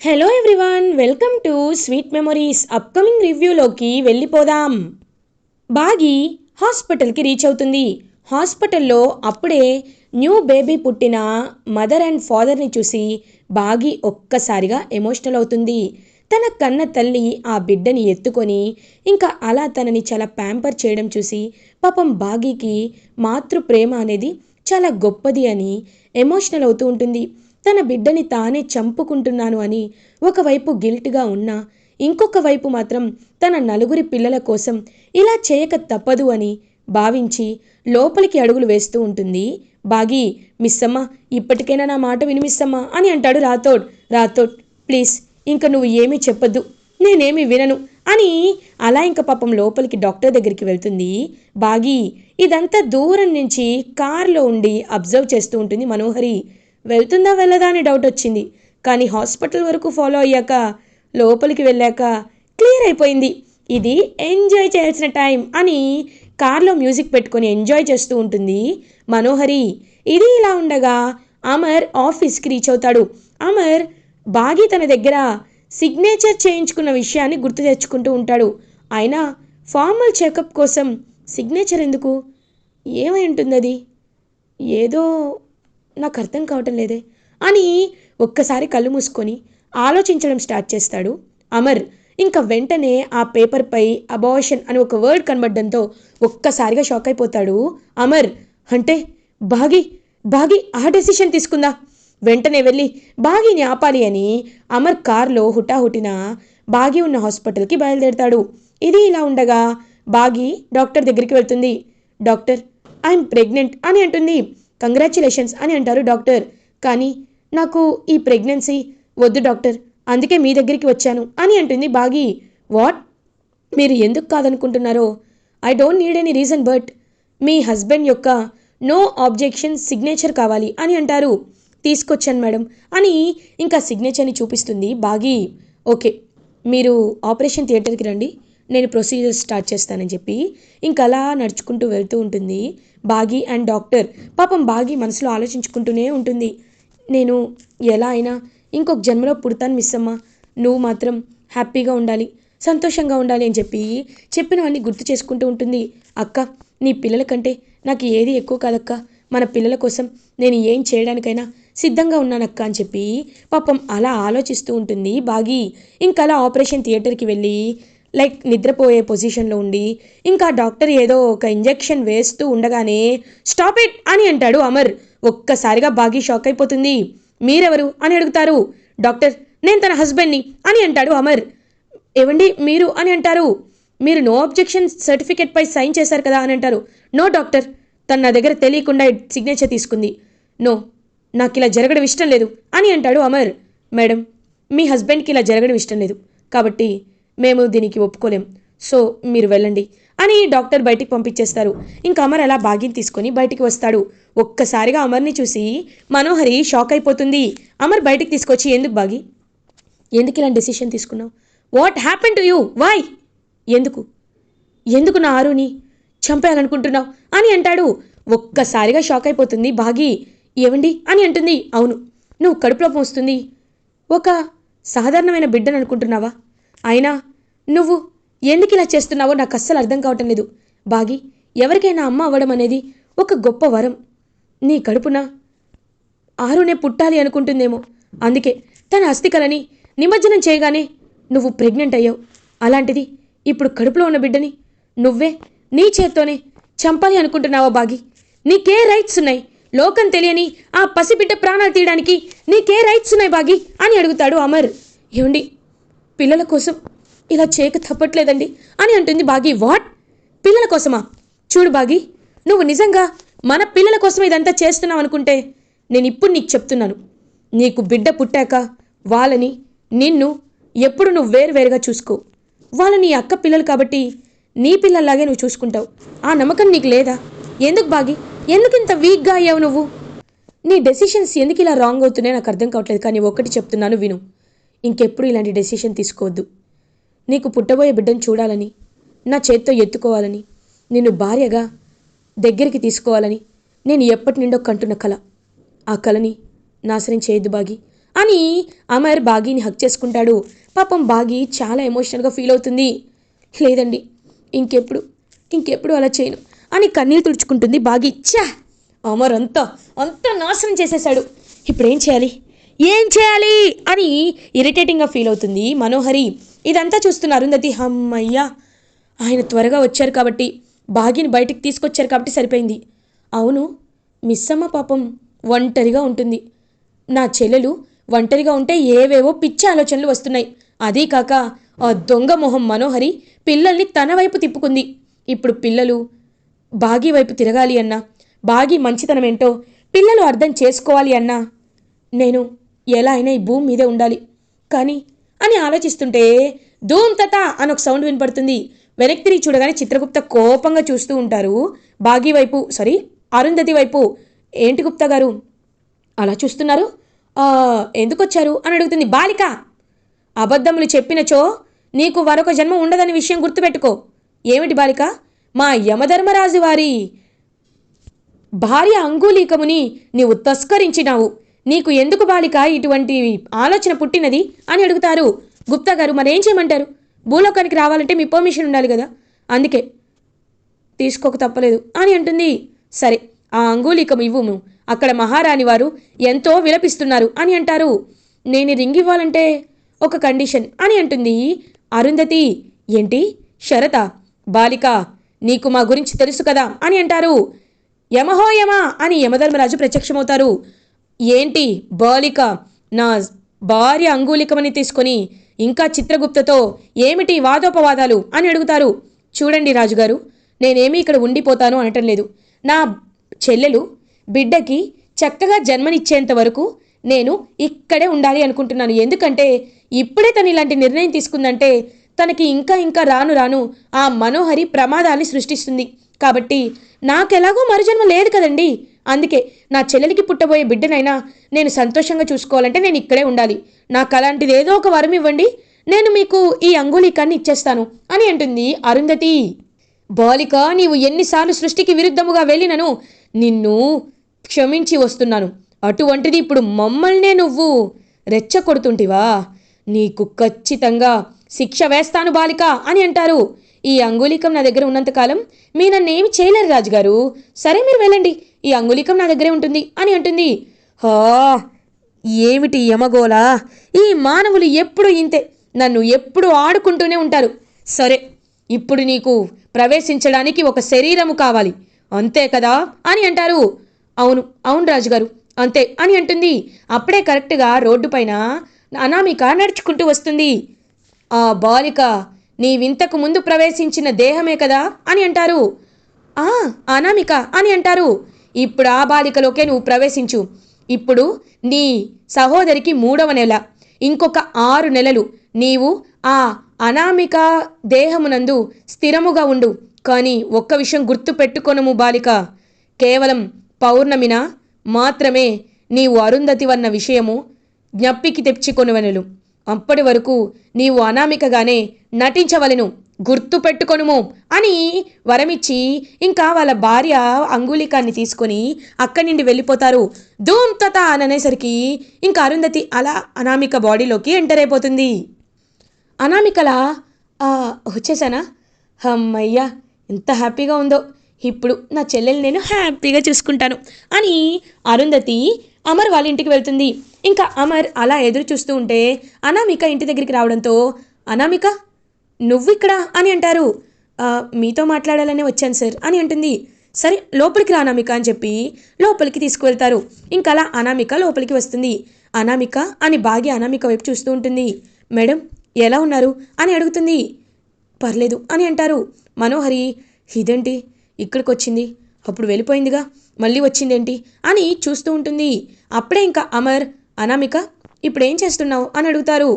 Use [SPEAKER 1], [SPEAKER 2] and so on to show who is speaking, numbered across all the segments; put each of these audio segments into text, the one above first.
[SPEAKER 1] Hello everyone welcome to sweet memories upcoming రివ్యూలోకి వెళ్ళిపోదాం. బాగి హాస్పిటల్కి reach అవుతుంది. హాస్పిటల్లో అప్పుడే న్యూ బేబీ పుట్టిన మదర్ అండ్ ఫాదర్ని చూసి బాగి ఒక్కసారిగా ఎమోషనల్ అవుతుంది. తన కన్న తల్లి ఆ బిడ్డని ఎత్తుకొని ఇంకా అలా తనని చాలా ప్యాంపర్ చేయడం చూసి పాపం బాగీకి మాతృ ప్రేమ అనేది చాలా గొప్పది అని ఎమోషనల్ అవుతూ ఉంటుంది. తన బిడ్డని తానే చంపుకుంటున్నాను అని ఒకవైపు గిల్ట్గా ఉన్నా ఇంకొక వైపు మాత్రం తన నలుగురి పిల్లల కోసం ఇలా చేయక తప్పదు అని భావించి లోపలికి అడుగులు వేస్తూ ఉంటుంది. బాగి మిస్సమ్మ ఇప్పటికైనా నా మాట వినిమిస్సమ్మా అని అంటాడు రాథోడ్. రాథోడ్ ప్లీజ్ ఇంక నువ్వు ఏమీ చెప్పొద్దు నేనేమి వినను అని అలా ఇంక పాపం లోపలికి డాక్టర్ దగ్గరికి వెళ్తుంది. బాగి ఇదంతా దూరం నుంచి కారులో ఉండి అబ్జర్వ్ చేస్తూ ఉంటుంది మనోహరి. వెళ్తుందా వెళ్ళదా అని డౌట్ వచ్చింది. కానీ హాస్పిటల్ వరకు ఫాలో అయ్యాక లోపలికి వెళ్ళాక క్లియర్ అయిపోయింది. ఇది ఎంజాయ్ చేయాల్సిన టైం అని కార్లో మ్యూజిక్ పెట్టుకొని ఎంజాయ్ చేస్తూ ఉంటుంది మనోహరి. ఇది ఇలా ఉండగా అమర్ ఆఫీస్కి రీచ్ అవుతాడు. అమర్ బాగి తన దగ్గర సిగ్నేచర్ చేయించుకున్న విషయాన్ని గుర్తు తెచ్చుకుంటూ ఉంటాడు. అయినా ఫార్మల్ చెకప్ కోసం సిగ్నేచర్ ఎందుకు? ఏమై ఉంటుంది అది ఏదో నాకు అర్థం కావటం లేదే. అని ఒక్కసారి కళ్ళు మూసుకొని ఆలోచించడం స్టార్ట్ చేస్తాడు అమర్. ఇంకా వెంటనే ఆ పేపర్పై అబార్షన్ అని ఒక వర్డ్ కనబడడంతో ఒక్కసారిగా షాక్ అయిపోతాడు అమర్. అంటే బాగి బాగి ఆ డెసిషన్ తీసుకుందా? వెంటనే వెళ్ళి బాగిని ఆపాలి అని అమర్ కార్లో హుటాహుటిన బాగి ఉన్న హాస్పిటల్కి బయలుదేరతాడు. ఇది ఇలా ఉండగా బాగి డాక్టర్ దగ్గరికి వెళ్తుంది. డాక్టర్ ఐఎమ్ ప్రెగ్నెంట్ అని అంటుంది. కంగ్రాచులేషన్స్ అని అంటారు డాక్టర్. కానీ నాకు ఈ ప్రెగ్నెన్సీ వద్దు డాక్టర్. అందుకే మీ దగ్గరికి వచ్చాను అని అంటుంది బాగి. వాట్? మీరు ఎందుకు కాదనుకుంటున్నారో? I don't need any reason but me husband యొక్క నో ఆబ్జెక్షన్ సిగ్నేచర్ కావాలి అని అంటారు. తీసుకొచ్చాను మేడం అని ఇంకా సిగ్నేచర్ని చూపిస్తుంది బాగి. ఓకే మీరు ఆపరేషన్ థియేటర్కి రండి. నేను ప్రొసీజర్ స్టార్ట్ చేస్తానని చెప్పి. ఇంకా అలా నడుచుకుంటూ వెళ్తూ ఉంటుంది. బాగి అండ్ డాక్టర్ పాపం బాగి మనసులో ఆలోచించుకుంటూనే ఉంటుంది. నేను ఎలా అయినా ఇంకొక జన్మలో పుడతాను మిస్ అమ్మ. నువ్వు మాత్రం హ్యాపీగా ఉండాలి సంతోషంగా ఉండాలి అని చెప్పి చెప్పినవన్నీ గుర్తు చేసుకుంటూ ఉంటుంది. అక్క నీ పిల్లల కంటే నాకు ఏది ఎక్కువ కాదక్క. మన పిల్లల కోసం నేను ఏం చేయడానికైనా సిద్ధంగా ఉన్నానక్క అని చెప్పి పాపం అలా ఆలోచిస్తూ ఉంటుంది బాగి. ఇంకా అలా ఆపరేషన్ థియేటర్కి వెళ్ళి లైక్ నిద్రపోయే పొజిషన్లో ఉండి ఇంకా డాక్టర్ ఏదో ఒక ఇంజెక్షన్ వేస్తూ ఉండగానే స్టాప్ ఇట్ అని అంటాడు అమర్. ఒక్కసారిగా బాగి షాక్ అయిపోతుంది. మీరెవరు? అని అడుగుతారు. డాక్టర్ నేను తన హస్బెండ్ని అని అంటాడు అమర్. ఏవండి మీరు? అని అంటారు. మీరు నో అబ్జెక్షన్ సర్టిఫికేట్ పై సైన్ చేశారు కదా అని అంటారు. నో డాక్టర్ తను నా దగ్గర తెలియకుండా సిగ్నేచర్ తీసుకుంది. నో నాకు ఇలా జరగడం ఇష్టం లేదు అని అంటాడు అమర్. మేడం మీ హస్బెండ్కి ఇలా జరగడం ఇష్టం లేదు. కాబట్టి మేము దీనికి ఒప్పుకోలేం. సో మీరు వెళ్ళండి అని డాక్టర్ బయటికి పంపించేస్తారు. ఇంకా అమర్ అలా బాగిని తీసుకొని బయటికి వస్తాడు. ఒక్కసారిగా అమర్ని చూసి మనోహరి షాక్ అయిపోతుంది. అమర్ బయటికి తీసుకొచ్చి ఎందుకు బాగి? ఎందుకు ఇలాంటి డెసిషన్ తీసుకున్నావు? What happen to you why ఎందుకు? ఎందుకు నా ఆరుని చంపేయాలనుకుంటున్నావు అని అంటాడు. ఒక్కసారిగా షాక్ అయిపోతుంది బాగి. ఏవండి? అని అంటుంది. అవును. నువ్వు కడుపులో పోస్తుంది. ఒక సాధారణమైన బిడ్డను అనుకుంటున్నావా అయినా నువ్వు ఎందుకు ఇలా చేస్తున్నావో నాకు అస్సలు అర్థం కావటం లేదు. బాగి ఎవరికైనా అమ్మ అవ్వడం అనేది ఒక గొప్ప వరం. నీ కడుపున ఆరునే పుట్టాలి అనుకుంటుందేమో. అందుకే తన అస్థికలని నిమజ్జనం చేయగానే నువ్వు ప్రెగ్నెంట్ అయ్యావు. అలాంటిది ఇప్పుడు కడుపులో ఉన్న బిడ్డని నువ్వే నీ చేత్తోనే చంపాలి అనుకుంటున్నావా బాగి? నీకే రైట్స్ ఉన్నాయి. లోకం తెలియని ఆ పసిబిడ్డ ప్రాణాలు తీయడానికి నీకే రైట్స్ ఉన్నాయి బాగి అని అడుగుతాడు అమర్. ఏమండి పిల్లల కోసం ఇలా చేయక తప్పట్లేదండి అని అంటుంది బాగి. వాట్? పిల్లల కోసమా? చూడు బాగి నువ్వు నిజంగా మన పిల్లల కోసం ఇదంతా చేస్తున్నావు అనుకుంటే నేను ఇప్పుడు నీకు చెప్తున్నాను. నీకు బిడ్డ పుట్టాక వాళ్ళని నిన్ను ఎప్పుడు నువ్వు వేరువేరుగా చూసుకో. వాళ్ళ నీ అక్క పిల్లలు కాబట్టి నీ పిల్లల్లాగే నువ్వు చూసుకుంటావు. ఆ నమ్మకం నీకు లేదా? ఎందుకు బాగి? ఎందుకు ఇంత వీక్గా అయ్యావు నువ్వు? నీ డెసిషన్స్ ఎందుకు ఇలా రాంగ్ అవుతున్నాయో నాకు అర్థం కావట్లేదు కానీ ఒకటి చెప్తున్నాను విను. ఇంకెప్పుడు ఇలాంటి డెసిషన్ తీసుకోవద్దు. నీకు పుట్టబోయే బిడ్డను చూడాలని నా చేత్తో ఎత్తుకోవాలని నిన్ను భార్యగా దగ్గరికి తీసుకోవాలని నేను ఎప్పటి నుండో కంటున్న కళ ఆ కళని నాశనం చేయొద్దు బాగి. అని అమర్ బాగీని హక్ చేసుకుంటాడు. పాపం బాగి చాలా ఎమోషనల్గా ఫీల్ అవుతుంది. లేదండి ఇంకెప్పుడు ఇంకెప్పుడు అలా చేయను అని కన్నీరు తుడుచుకుంటుంది బాగి. ఛా! అమర్ అంతా అంతా నాశనం చేసేశాడు. ఇప్పుడు ఏం చేయాలి? ఏం చేయాలి? అని ఇరిటేటింగ్గా ఫీల్ అవుతుంది మనోహరి. ఇదంతా చూస్తున్న అరుంధతి హమ్మయ్యా ఆయన త్వరగా వచ్చారు కాబట్టి బాగిని బయటికి తీసుకొచ్చారు కాబట్టి సరిపోయింది. అవును మిస్సమ్మ పాపం ఒంటరిగా ఉంటుంది. నా చెల్లెలు ఒంటరిగా ఉంటే ఏవేవో పిచ్చి ఆలోచనలు వస్తున్నాయి. అదీ కాక ఆ దొంగ మొహం మనోహరి పిల్లల్ని తన వైపు తిప్పుకుంది. ఇప్పుడు పిల్లలు బాగి వైపు తిరగాలి అన్నా బాగి మంచితనం ఏంటో పిల్లలు అర్థం చేసుకోవాలి అన్నా నేను ఎలా అయినా ఈ భూమి మీదే ఉండాలి. కానీ అని ఆలోచిస్తుంటే ధూమ్ తత అని ఒక సౌండ్ వినపడుతుంది. వెనక్కి తిరిగి చూడగానే చిత్రగుప్త కోపంగా చూస్తూ ఉంటారు. బాగి వైపు సారీ అరుంధతి వైపు ఏంటి గుప్తా గారు? అలా చూస్తున్నారు? ఎందుకు వచ్చారు అని అడుగుతుంది బాలిక. అబద్ధములు చెప్పినచో నీకు మరొక జన్మ ఉండదని విషయం గుర్తుపెట్టుకో. ఏమిటి బాలిక? మా యమధర్మరాజు వారి భార్య అంగులీకముని నీవు తస్కరించినావు. నీకు ఎందుకు బాలిక ఇటువంటి ఆలోచన పుట్టినది? అని అడుగుతారు. గుప్తా గారు మరేం చేయమంటారు? భూలోకానికి రావాలంటే మీ పర్మిషన్ ఉండాలి కదా? అందుకే తీసుకోక తప్పలేదు. అని అంటుంది. సరే ఆ అంగుళికం ఇవ్వము. అక్కడ మహారాణి వారు ఎంతో విలపిస్తున్నారు అని అంటారు. నేను రింగ్ ఇవ్వాలంటే ఒక కండిషన్ అని అంటుంది. అరుంధతి ఏంటి? షరత బాలిక నీకు మా గురించి తెలుసు కదా? అని అంటారు. యమహో యమ అని యమధర్మరాజు ప్రత్యక్షమవుతారు. ఏంటి బాలిక? నా భార్య అంగుళికమని తీసుకొని ఇంకా చిత్రగుప్తతో ఏమిటి వాదోపవాదాలు అని అడుగుతారు. చూడండి రాజుగారు నేనేమి ఇక్కడ ఉండిపోతాను అనటం లేదు. నా చెల్లెలు బిడ్డకి చక్కగా జన్మనిచ్చేంత వరకు నేను ఇక్కడే ఉండాలి అనుకుంటున్నాను. ఎందుకంటే ఇప్పుడే తను ఇలాంటి నిర్ణయం తీసుకుందంటే తనకి ఇంకా ఇంకా రాను రాను ఆ మనోహరి ప్రమాదాన్ని సృష్టిస్తుంది. కాబట్టి నాకెలాగో మరుజన్మ లేదు కదండి. అందుకే నా చెల్లెలికి పుట్టబోయే బిడ్డనైనా నేను సంతోషంగా చూసుకోవాలంటే నేను ఇక్కడే ఉండాలి. నాకు అలాంటిది ఏదో ఒక వరం ఇవ్వండి. నేను మీకు ఈ అంగుళీకాన్ని ఇచ్చేస్తాను అని అంటుంది అరుంధతి. బాలిక నీవు ఎన్నిసార్లు సృష్టికి విరుద్ధముగా వెళ్ళినను నిన్ను క్షమించి వస్తున్నాను. అటువంటిది ఇప్పుడు మమ్మల్నే నువ్వు రెచ్చగొడుతుంటివా? నీకు ఖచ్చితంగా శిక్ష వేస్తాను బాలిక అని అంటారు. ఈ అంగుళికం నా దగ్గర ఉన్నంతకాలం మీ నన్ను ఏమి చేయలేరు రాజుగారు. సరే మీరు వెళ్ళండి. ఈ అంగుళికం నా దగ్గరే ఉంటుంది అని అంటుంది. హా ఏమిటి యమగోలా ఈ మానవులు ఎప్పుడు ఇంతే. నన్ను ఎప్పుడు ఆడుకుంటూనే ఉంటారు. సరే ఇప్పుడు నీకు ప్రవేశించడానికి ఒక శరీరము కావాలి. అంతే కదా? అని అంటారు. అవును అవును రాజుగారు. అంతే అని అంటుంది. అప్పుడే కరెక్ట్గా రోడ్డు పైన అనామిక నడుచుకుంటూ వస్తుంది. ఆ బాలిక నీవింతకు ముందు ప్రవేశించిన దేహమే కదా? అని అంటారు. ఆ అనామిక అని అంటారు. ఇప్పుడు ఆ బాలికలోకే నువ్వు ప్రవేశించు. ఇప్పుడు నీ సహోదరికి మూడవ నెల ఇంకొక ఆరు నెలలు నీవు ఆ అనామిక దేహమునందు స్థిరముగా ఉండు. కానీ ఒక్క విషయం గుర్తు పెట్టుకొనుము బాలిక కేవలం పౌర్ణమిన మాత్రమే నీవు అరుంధతివన్న విషయము జ్ఞప్పికి తెచ్చుకొనువనెలు అప్పటి వరకు నీవు అనామికగానే నటించవలెను. గుర్తు పెట్టుకొనుము అని వరమిచ్చి ఇంకా వాళ్ళ భార్య అంగుళికాన్ని తీసుకొని అక్కడి నుండి వెళ్ళిపోతారు. ధూమ్ తత అని అనేసరికి ఇంకా అరుంధతి అలా అనామిక బాడీలోకి ఎంటర్ అయిపోతుంది. అనామికలా వచ్చేసానా? అమ్మయ్యా ఎంత హ్యాపీగా ఉందో. ఇప్పుడు నా చెల్లెలు నేను హ్యాపీగా చూసుకుంటాను అని అరుంధతి అమర్ వాళ్ళ ఇంటికి వెళ్తుంది. ఇంకా అమర్ అలా ఎదురు చూస్తూ ఉంటే అనామిక ఇంటి దగ్గరికి రావడంతో అనామిక నువ్వు ఇక్కడ అని అంటారు. మీతో మాట్లాడాలనే వచ్చాను సార్ అని అంటుంది. సరే లోపలికి రా అనామిక అని చెప్పి లోపలికి తీసుకువెళ్తారు. ఇంకా అలా అనామిక లోపలికి వస్తుంది. అనామిక అని బాగి అనామిక వైపు చూస్తూ ఉంటుంది. మేడం ఎలా ఉన్నారు? అని అడుగుతుంది. పర్లేదు అని అంటారు. మనోహరి ఇదేంటి? ఇక్కడికి వచ్చింది అప్పుడు వెళ్ళిపోయిందిగా. మళ్ళీ వచ్చిందేంటి? అని చూస్తూ ఉంటుంది. అప్పుడే ఇంకా అమర్ అనామిక ఇప్పుడేం చేస్తున్నావు? అని అడుగుతారు.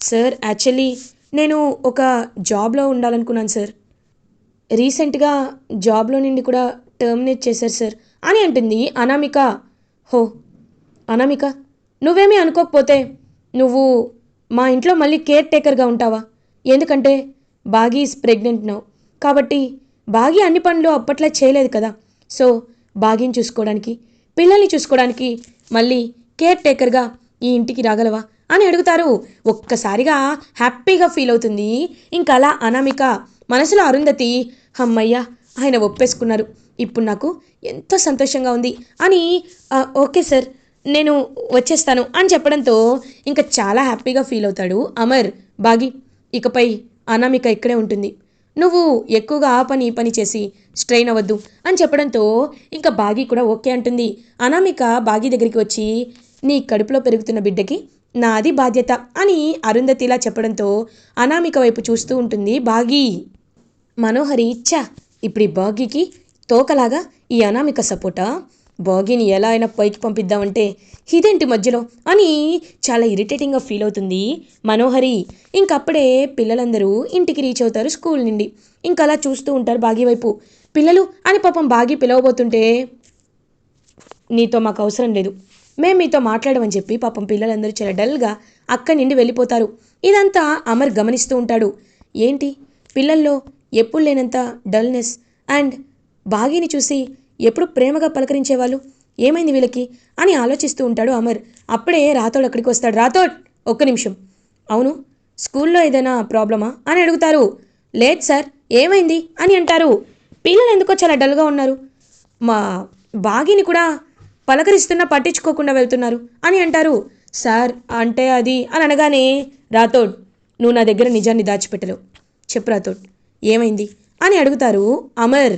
[SPEAKER 1] సార్ యాక్చువల్లీ నేను ఒక జాబ్లో ఉండాలనుకున్నాను సార్. రీసెంట్గా జాబ్లో నుండి కూడా టర్మినేట్ చేశారు సార్. అని అంటుంది అనామిక. హో అనామిక నువ్వేమీ అనుకోకపోతే నువ్వు మా ఇంట్లో మళ్ళీ కేర్ టేకర్గా ఉంటావా? ఎందుకంటే బాగీ ఈజ్ ప్రెగ్నెంట్ నౌ. కాబట్టి బాగీ అన్ని పనులు అప్పట్లో చేయలేదు కదా. సో బాగీని చూసుకోవడానికి పిల్లల్ని చూసుకోవడానికి మళ్ళీ కేర్ టేకర్గా ఈ ఇంటికి రాగలవా? అని అడుగుతారు. ఒక్కసారిగా హ్యాపీగా ఫీల్ అవుతుంది. ఇంకా అలా అనామిక మనసులో అరుంధతి అమ్మయ్య ఆయన ఒప్పేసుకున్నారు. ఇప్పుడు నాకు ఎంతో సంతోషంగా ఉంది. అని ఓకే సార్ నేను వచ్చేస్తాను అని చెప్పడంతో ఇంకా చాలా హ్యాపీగా ఫీల్ అవుతాడు అమర్. బాగి ఇకపై అనామిక ఇక్కడే ఉంటుంది. నువ్వు ఎక్కువగా ఆ పని ఈ పని చేసి స్ట్రెయిన్ అవ్వద్దు అని చెప్పడంతో ఇంకా బాగి కూడా ఓకే అంటుంది. అనామిక బాగి దగ్గరికి వచ్చి నీ కడుపులో పెరుగుతున్న బిడ్డకి నాది బాధ్యత అని అరుంధతిలా చెప్పడంతో అనామిక వైపు చూస్తూ ఉంటుంది బాగీ. మనోహరి ఛా! ఇప్పుడు ఈ బాగీకి తోకలాగా ఈ అనామిక సపోటా బాగీని ఎలా అయినా పైకి పంపిద్దామంటే ఇదేంటి మధ్యలో అని చాలా ఇరిటేటింగ్గా ఫీల్ అవుతుంది మనోహరి. ఇంకప్పుడే పిల్లలందరూ ఇంటికి రీచ్ అవుతారు స్కూల్ నుండి. ఇంకా అలా చూస్తూ ఉంటారు బాగీ వైపు. పిల్లలు అని పాపం బాగీ పిలవబోతుంటే నీతో మాకు అవసరం లేదు. మేము మీతో మాట్లాడమని చెప్పి పాపం పిల్లలందరూ చాలా డల్గా అక్కడి నుండి వెళ్ళిపోతారు. ఇదంతా అమర్ గమనిస్తూ ఉంటాడు. ఏంటి? పిల్లల్లో ఎప్పుడు లేనంత డల్నెస్ అండ్ బాగీని చూసి ఎప్పుడు ప్రేమగా పలకరించేవాళ్ళు? ఏమైంది వీళ్ళకి? అని ఆలోచిస్తూ ఉంటాడు అమర్. అప్పుడే రాతోడు అక్కడికి వస్తాడు. రాథోడ్ ఒక్క నిమిషం. అవును స్కూల్లో ఏదైనా ప్రాబ్లమా? అని అడుగుతారు. లేదు సార్ ఏమైంది? అని అంటారు. పిల్లలు ఎందుకో చాలా డల్గా ఉన్నారు. మా బాగిని కూడా పలకరిస్తున్నా పట్టించుకోకుండా వెళ్తున్నారు అని అంటారు. సార్ అంటే అది? అని అనగానే రాతోడ్ నువ్వు నా దగ్గర నిజాన్ని దాచిపెట్టలేవు. చెప్పు రాతోడ్ ఏమైంది? అని అడుగుతారు అమర్.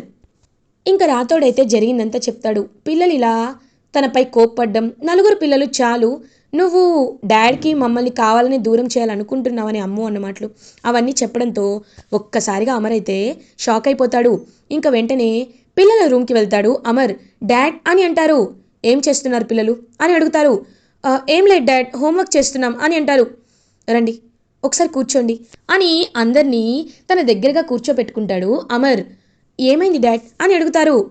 [SPEAKER 1] ఇంకా రాథోడైతే జరిగిందంతా చెప్తాడు. పిల్లలు ఇలా తనపై కోప్పడ్డం నలుగురు పిల్లలు చాలు నువ్వు డాడ్కి మమ్మల్ని కావాలని దూరం చేయాలనుకుంటున్నావని అమ్ము అన్న మాటలు. అవన్నీ చెప్పడంతో ఒక్కసారిగా అమర్ అయితే షాక్ అయిపోతాడు. ఇంకా వెంటనే పిల్లల రూమ్కి వెళ్తాడు అమర్. డాడ్ అని అంటారు. ఏం చేస్తున్నారు పిల్లలు? అని అడుగుతారు. ఏం లేదు డాడ్. హోంవర్క్ చేస్తున్నాం అని అంటారు. రండి ఒకసారి కూర్చోండి అని అందరినీ తన దగ్గరగా కూర్చోపెట్టుకుంటాడు అమర్. ఏమైంది డాడ్? అని అడుగుతారు.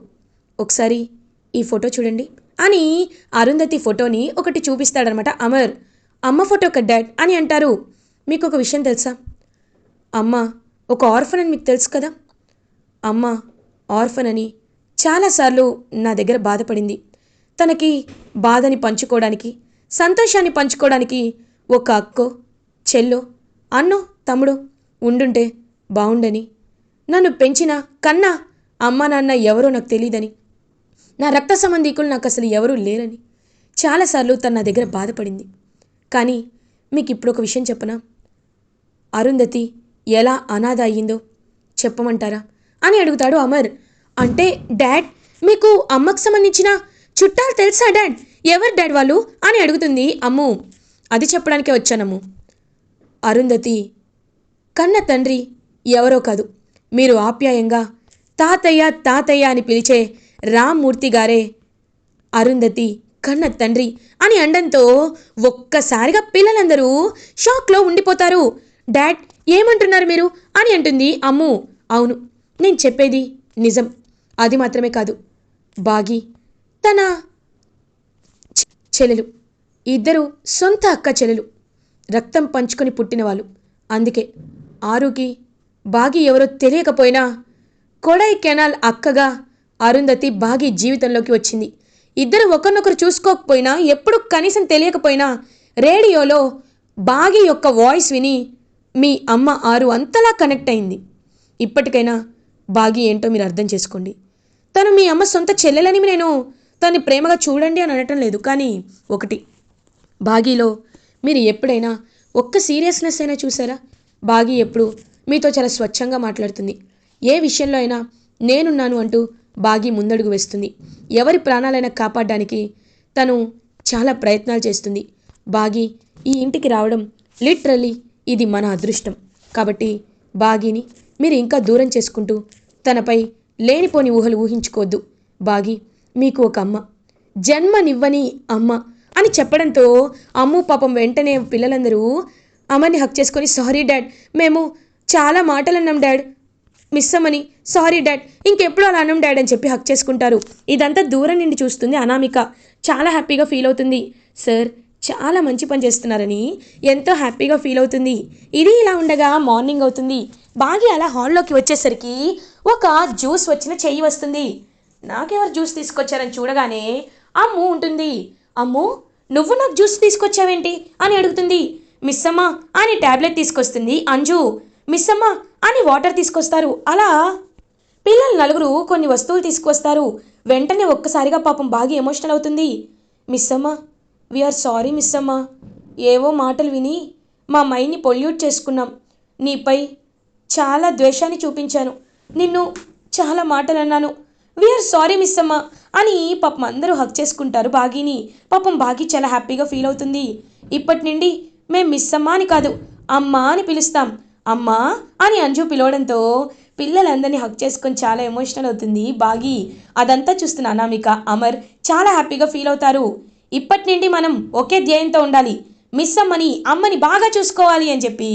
[SPEAKER 1] ఒకసారి ఈ ఫోటో చూడండి అని అరుంధతి ఫోటోని ఒకటి చూపిస్తాడనమాట అమర్. అమ్మ ఫోటో ఒక డాడ్ అని అంటారు. మీకు ఒక విషయం తెలుసా? అమ్మ ఒక ఆర్ఫన్ అని మీకు తెలుసు కదా? అమ్మ ఆర్ఫన్ అని చాలాసార్లు నా దగ్గర బాధపడింది. తనకి బాధని పంచుకోవడానికి సంతోషాన్ని పంచుకోవడానికి ఒక అక్కో చెల్లో అన్నో తమ్ముడు ఉండుంటే బాగుండని నన్ను పెంచిన కన్నా అమ్మ నాన్న ఎవరో నాకు తెలియదని నా రక్త సంబంధీకులు నాకు అసలు ఎవరూ లేరని. చాలాసార్లు తన నా దగ్గర బాధపడింది. కానీ మీకు ఇప్పుడు ఒక విషయం చెప్పనా? అరుంధతి ఎలా అనాథ అయ్యిందో చెప్పమంటారా? అని అడుగుతాడు అమర్. అంటే డాడ్ మీకు అమ్మకు సంబంధించిన చుట్టాలు తెలుసా డాడ్? ఎవరు డాడ్ వాళ్ళు? అని అడుగుతుంది అమ్ము. అది చెప్పడానికే వచ్చానమ్ము. అరుంధతి కన్న తండ్రి ఎవరో కాదు. మీరు ఆప్యాయంగా తాతయ్య తాతయ్య అని పిలిచే రామ్మూర్తి గారే అరుంధతి కన్న తండ్రి అని అండంతో ఒక్కసారిగా పిల్లలందరూ షాక్లో ఉండిపోతారు. డాడ్ ఏమంటున్నారు మీరు? అని అంటుంది అమ్ము. అవును నేను చెప్పేది నిజం. అది మాత్రమే కాదు. బాగి తన చెల్లెలు ఇద్దరు సొంత అక్క చెల్లెలు. రక్తం పంచుకొని పుట్టినవాళ్ళు. అందుకే ఆరుకి బాగి ఎవరో తెలియకపోయినా కొడై కెనాల్ అక్కగా అరుంధతి బాగి జీవితంలోకి వచ్చింది. ఇద్దరు ఒకరినొకరు చూసుకోకపోయినా ఎప్పుడు కనీసం తెలియకపోయినా రేడియోలో బాగి యొక్క వాయిస్ విని మీ అమ్మ ఆరు అంతలా కనెక్ట్ అయింది. ఇప్పటికైనా బాగి ఏంటో మీరు అర్థం చేసుకోండి. తను మీ అమ్మ సొంత చెల్లెలని నేను తను ప్రేమగా చూడండి అని అనటం లేదు. కానీ ఒకటి బాగీలో మీరు ఎప్పుడైనా ఒక్క సీరియస్నెస్ అయినా చూసారా? బాగీ ఎప్పుడు మీతో చాలా స్వచ్ఛంగా మాట్లాడుతుంది. ఏ విషయంలో అయినా నేనున్నాను అంటూ బాగీ ముందడుగు వేస్తుంది. ఎవరి ప్రాణాలైనా కాపాడడానికి తను చాలా ప్రయత్నాలు చేస్తుంది. బాగీ ఈ ఇంటికి రావడం లిటరలీ ఇది మన అదృష్టం. కాబట్టి బాగీని మీరు ఇంకా దూరం చేసుకుంటూ తనపై లేనిపోని ఊహలు ఊహించుకోవద్దు. బాగి మీకు ఒక అమ్మ జన్మనివ్వని అమ్మ అని చెప్పడంతో అమ్ము పాపం వెంటనే పిల్లలందరూ అమ్మని హక్ చేసుకొని సారీ డాడ్ మేము చాలా మాటలు అన్నాం డాడ్. మిస్ అమ్మని సారీ డాడ్ ఇంకెప్పుడు అలా అన్నాం డాడ్ అని చెప్పి హక్ చేసుకుంటారు. ఇదంతా దూరం నుండి చూస్తుంది అనామిక. చాలా హ్యాపీగా ఫీల్ అవుతుంది. సార్ చాలా మంచి పని చేస్తున్నారని ఎంతో హ్యాపీగా ఫీల్ అవుతుంది. ఇది ఇలా ఉండగా మార్నింగ్ అవుతుంది. బాగి అలా హాల్లోకి వచ్చేసరికి ఒక జ్యూస్ వచ్చిన చెయ్యి వస్తుంది. నాకెవరు జ్యూస్ తీసుకొచ్చారని చూడగానే అమ్ము ఉంటుంది అమ్ము నువ్వు నాకు జ్యూస్ తీసుకొచ్చావేంటి? అని అడుగుతుంది. మిస్ అమ్మ అని టాబ్లెట్ తీసుకొస్తుంది అంజు. మిస్ అమ్మ అని వాటర్ తీసుకొస్తారు. అలా పిల్లలు నలుగురు కొన్ని వస్తువులు తీసుకొస్తారు. వెంటనే ఒక్కసారిగా పాపం బాగా ఎమోషనల్ అవుతుంది. మిస్ అమ్మ వీఆర్ సారీ మిస్ అమ్మ ఏవో మాటలు విని మా మైండ్ని పొల్యూట్ చేసుకున్నాం. నీపై చాలా ద్వేషాన్ని చూపించాను. నిన్ను చాలా మాటలు అన్నాను. వీఆర్ సారీ మిస్ అమ్మ. అని పాపం అందరూ హక్ చేసుకుంటారు బాగీని. పాపం బాగి చాలా హ్యాపీగా ఫీల్ అవుతుంది. ఇప్పటి నుండి మేం మిస్ అమ్మ అని కాదు అమ్మ అని పిలుస్తాం. అమ్మా అని అంజు పిలవడంతో పిల్లలందరినీ హక్ చేసుకొని చాలా ఎమోషనల్ అవుతుంది బాగి. అదంతా చూస్తున్న అనామిక అమర్ చాలా హ్యాపీగా ఫీల్ అవుతారు. ఇప్పటి నుండి మనం ఒకే ధ్యేయంతో ఉండాలి. మిస్ అమ్మని అమ్మని బాగా చూసుకోవాలి అని చెప్పి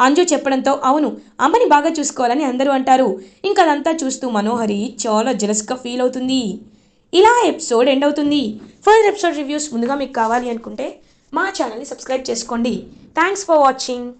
[SPEAKER 1] అంజు చెప్పడంతో అవును అమ్మని బాగా చూసుకోవాలని అందరూ అంటారు. ఇంకా అదంతా చూస్తూ మనోహరి చాలా జలస్గా ఫీల్ అవుతుంది. ఇలా ఎపిసోడ్ ఎండ్ అవుతుంది. ఫర్దర్ ఎపిసోడ్ రివ్యూస్ ముందుగా మీకు కావాలి అనుకుంటే మా ఛానల్ని సబ్స్క్రైబ్ చేసుకోండి. Thanks for watching.